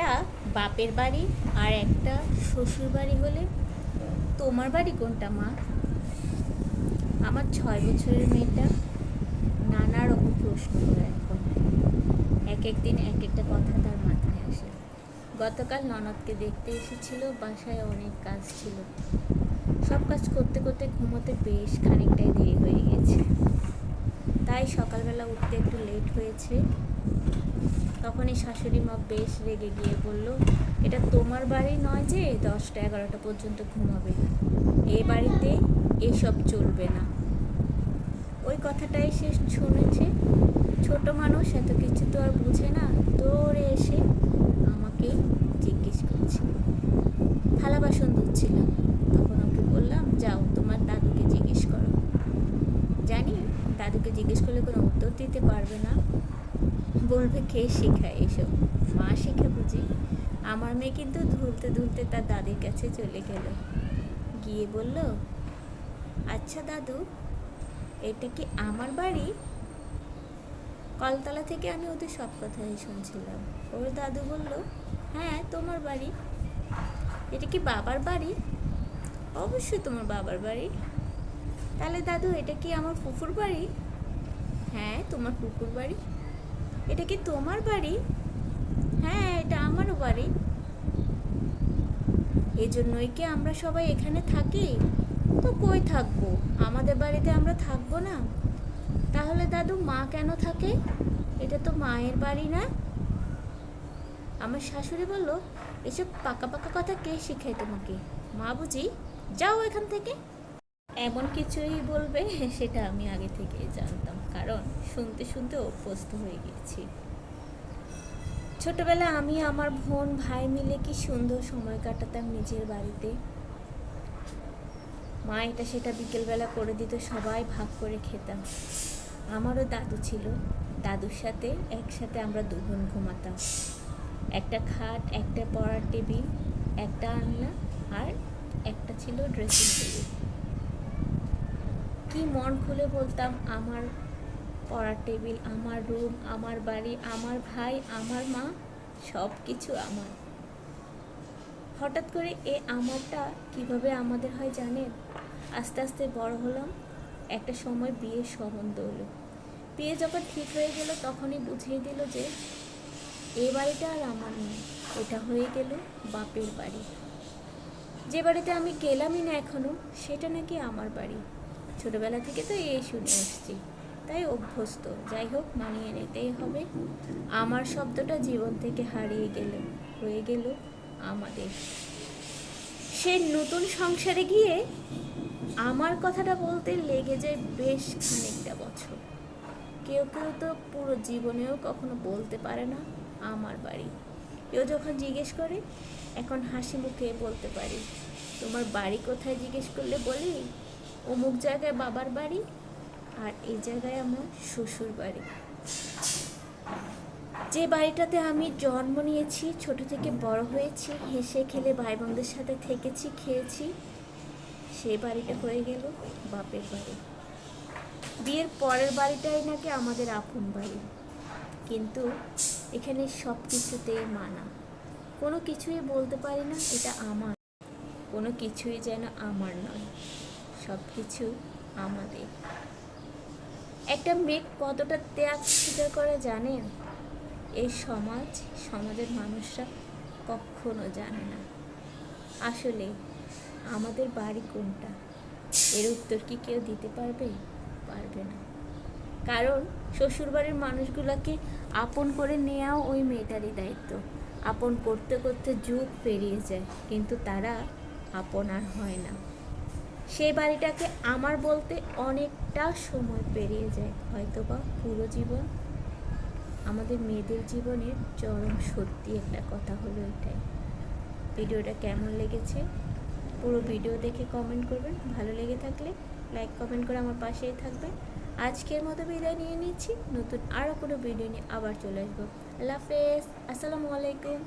একটা বাপের বাড়ি আর একটা শ্বশুর বাড়ি হলে তোমার বাড়ি কোনটা, মা? আমার ছয় বছরের মেয়েটা নানা রকম প্রশ্ন করে এখন। এক এক দিন এক একটা কথা তার মাথায় আসে। গতকাল ননদকে দেখতে এসেছিল, বাসায় অনেক কাজ ছিল। সব কাজ করতে করতে ঘুমোতে বেশ খানিকটাই দেরি হয়ে গেছে। তাই সকালবেলা উঠতে একটু লেট হয়েছে। তখনই শাশুড়ি মা বেশ রেগে গিয়ে বলল, এটা তোমার বাড়ি নয় যে দশটা এগারোটা পর্যন্ত ঘুমাবে। এ বাড়িতে এসব চলবে না। ওই কথাটাই সে শুনেছে। ছোট মানুষ এত কিছু তো আর বুঝে না। দৌড়ে এসে আমাকে জিজ্ঞেস করছে। থালা বাসন ধুচ্ছিলাম। তখন ওকে বললাম, যাও, তোমার দাদুকে জিজ্ঞেস করো। জানি, দাদুকে জিজ্ঞেস করলে কোনো উত্তর দিতে পারবে না। বলবে কে শেখায় এসব? মা শেখা বুঝি। আমার মেয়ে কিন্তু ধুলতে ধুলতে তার দাদির কাছে চলে গেল। গিয়ে বলল আচ্ছা দাদু, এটা কি আমার বাড়ি? কলতলা থেকে আমি ওদের সব কথাই শুনছিলাম। ওর দাদু বলল হ্যাঁ তোমার বাড়ি। এটা কি বাবার বাড়ি? অবশ্যই তোমার বাবার বাড়ি। তাহলে দাদু, এটা কি আমার ফুফুর বাড়ি? হ্যাঁ তোমার ফুফুর বাড়ি। এটা কি তোমার বাড়ি? হ্যাঁ এটা আমারও বাড়ি। এজন্যই কি আমরা সবাই এখানে থাকি? তো কই থাকব? আমাদের বাড়িতে আমরা থাকব না। তাহলে দাদু, মা কেন থাকে? এটা তো মায়ের বাড়ি না? আমার শাশুড়ি বলল, এসব পাকা পাকা কথা কে শেখায় তোমাকে? মা বুঝি, যাও এখান থেকে। এমন কিছুই বলবে, সেটা আমি আগে থেকেই জানতাম। কারণ শুনতে শুনতে অভ্যস্ত হয়ে গিয়েছি। ছোটবেলা আমি আমার বোন, ভাই মিলে কি সুন্দর সময় কাটাতাম নিজের বাড়িতে? মা এটা সেটা বিকেলবেলা করে দিত, সবাই ভাগ করে খেতাম। আমারও দাদু ছিল। দাদুর সাথে একসাথে আমরা দু বোন ঘুমাতাম। একটা খাট, একটা পড়ার টেবিল, একটা আনলা আর একটা ছিল ড্রেসিং টেবিল কি মন খুলে বলতাম, আমার পড়ার টেবিল, আমার রুম, আমার বাড়ি, আমার ভাই, আমার মা সব কিছু আমার। হঠাৎ করে এ আমারটা কীভাবে আমাদের হয় জানেন? আস্তে আস্তে বড় হলাম, একটা সময় বিয়ের সম্বন্ধ হলো বিয়ে যখন ঠিক হয়ে গেল, তখনই বুঝিয়ে দিল যে এ বাড়িটা আর আমার নয় এটা হয়ে গেল বাপের বাড়ি। যে বাড়িতে আমি গেলামই না এখনও, সেটা নাকি আমার বাড়ি। ছোটবেলা থেকে তো এই শুনে আসছি। তাই অভ্যস্ত। যাই হোক মানিয়ে নিতেই হবে। আমার শব্দটা জীবন থেকে হারিয়ে গেল, হয়ে গেল আমাদের। সে নতুন সংসারে গিয়ে আমার কথাটা বলতে লেগে যায় বেশ খানিকটা বছর। কেউ কেউ তো পুরো জীবনেও কখনো বলতে পারে না আমার বাড়ি। কেউ যখন জিজ্ঞেস করে, এখন হাসি মুখে বলতে পারি। তোমার বাড়ি কোথায় জিজ্ঞেস করলে বলি, অমুক জায়গায় বাবার বাড়ি আর এই জায়গায় আমার শ্বশুর বাড়ি। যে বাড়িটাতে আমি জন্ম নিয়েছি, ছোট থেকে বড় হয়েছি, হেসে খেলে ভাই বোনদের সাথে থেকেছি, খেয়েছি, সেই বাড়িটা হয়ে গেল বাপের বাড়ি। বিয়ের পরের বাড়িটাই নাকি আমাদের আপন বাড়ি। কিন্তু এখানে সব কিছুতেই মানা। কোনো কিছুই বলতে পারি না, এটা আমার। কোনো কিছুই যেন আমার নয় সব কিছু আমাদের। একটা মেয়ে কতটা ত্যাগ স্বীকার করে জানেন? এই সমাজ, সমাজের মানুষরা কখনো জানে না। আসলে আমাদের বাড়ি কোনটা? এর উত্তর কি কেউ দিতে পারবে? পারবে না। কারণ শ্বশুরবাড়ির মানুষগুলোকে আপন করে নেওয়াও ওই মেয়েটারই দায়িত্ব। আপন করতে করতে যুগ পেরিয়ে যায়, কিন্তু তারা আপন আর হয় না। সেই বাড়িটাকে আমার বলতে অনেকটা সময় পেরিয়ে যায়, হয়তোবা পুরো জীবন। আমাদের মেয়েদের জীবনের চরম সত্যি একটা কথা হলো এটাই। ভিডিওটা কেমন লেগেছে? পুরো ভিডিও দেখে কমেন্ট করবেন। ভালো লেগে থাকলে লাইক কমেন্ট করে আমার পাশেই থাকবেন। আজকের মতো বিদায় নিয়ে নিচ্ছি। নতুন আরও কোনো ভিডিও নিয়ে আবার চলে আসব। আল্লাহ হাফেজ। আসসালামু আলাইকুম।